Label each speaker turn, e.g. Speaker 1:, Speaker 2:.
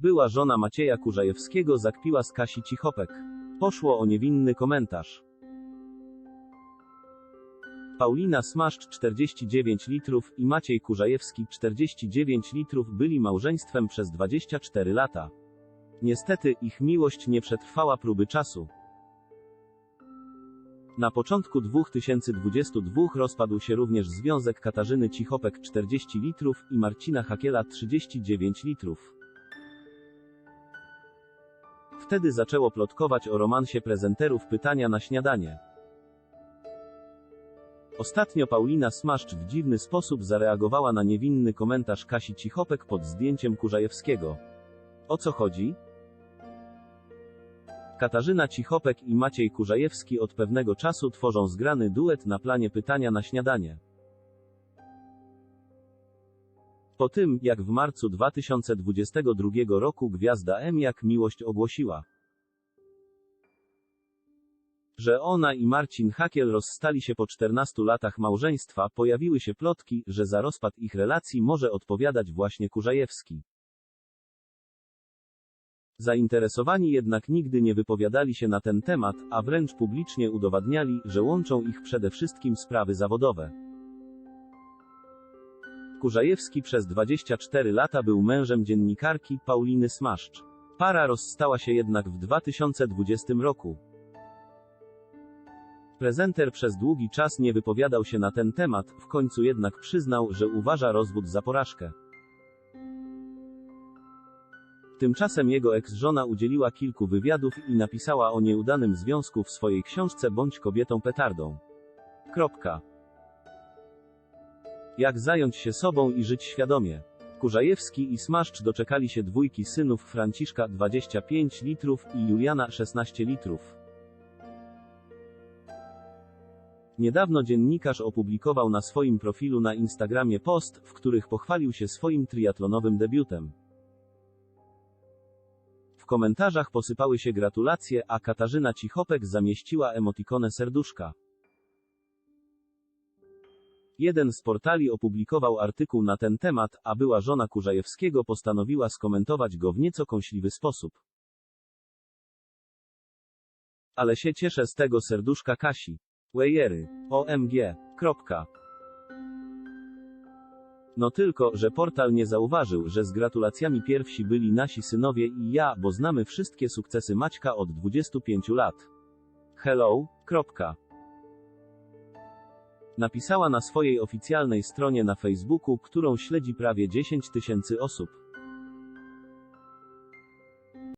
Speaker 1: Była żona Macieja Kurzajewskiego zakpiła z Kasi Cichopek. Poszło o niewinny komentarz. Paulina Smaszcz 49 litrów i Maciej Kurzajewski 49 litrów byli małżeństwem przez 24 lata. Niestety, ich miłość nie przetrwała próby czasu. Na początku 2022 rozpadł się również związek Katarzyny Cichopek 40 litrów i Marcina Hakiela 39 litrów. Wtedy zaczęło plotkować o romansie prezenterów pytania na śniadanie. Ostatnio Paulina Smaszcz w dziwny sposób zareagowała na niewinny komentarz Kasi Cichopek pod zdjęciem Kurzajewskiego. O co chodzi? Katarzyna Cichopek i Maciej Kurzajewski od pewnego czasu tworzą zgrany duet na planie pytania na śniadanie. Po tym, jak w marcu 2022 roku gwiazda M jak miłość ogłosiła, że ona i Marcin Hakiel rozstali się po 14 latach małżeństwa, pojawiły się plotki, że za rozpad ich relacji może odpowiadać właśnie Kurzajewski. Zainteresowani jednak nigdy nie wypowiadali się na ten temat, a wręcz publicznie udowadniali, że łączą ich przede wszystkim sprawy zawodowe. Kurzajewski przez 24 lata był mężem dziennikarki Pauliny Smaszcz. Para rozstała się jednak w 2020 roku. Prezenter przez długi czas nie wypowiadał się na ten temat, w końcu jednak przyznał, że uważa rozwód za porażkę. Tymczasem jego eks-żona udzieliła kilku wywiadów i napisała o nieudanym związku w swojej książce Bądź kobietą petardą. Kropka. Jak zająć się sobą i żyć świadomie. Kurzajewski i Smaszcz doczekali się dwójki synów Franciszka 25 litrów i Juliana 16 litrów. Niedawno dziennikarz opublikował na swoim profilu na Instagramie post, w których pochwalił się swoim triatlonowym debiutem. W komentarzach posypały się gratulacje, a Katarzyna Cichopek zamieściła emotikonę serduszka. Jeden z portali opublikował artykuł na ten temat, a była żona Kurzajewskiego postanowiła skomentować go w nieco kąśliwy sposób. Ale się cieszę z tego serduszka Kasi. Wejery. OMG. Kropka. No tylko, że portal nie zauważył, że z gratulacjami pierwsi byli nasi synowie i ja, bo znamy wszystkie sukcesy Maćka od 25 lat. Hello. Kropka. Napisała na swojej oficjalnej stronie na Facebooku, którą śledzi prawie 10 tysięcy osób.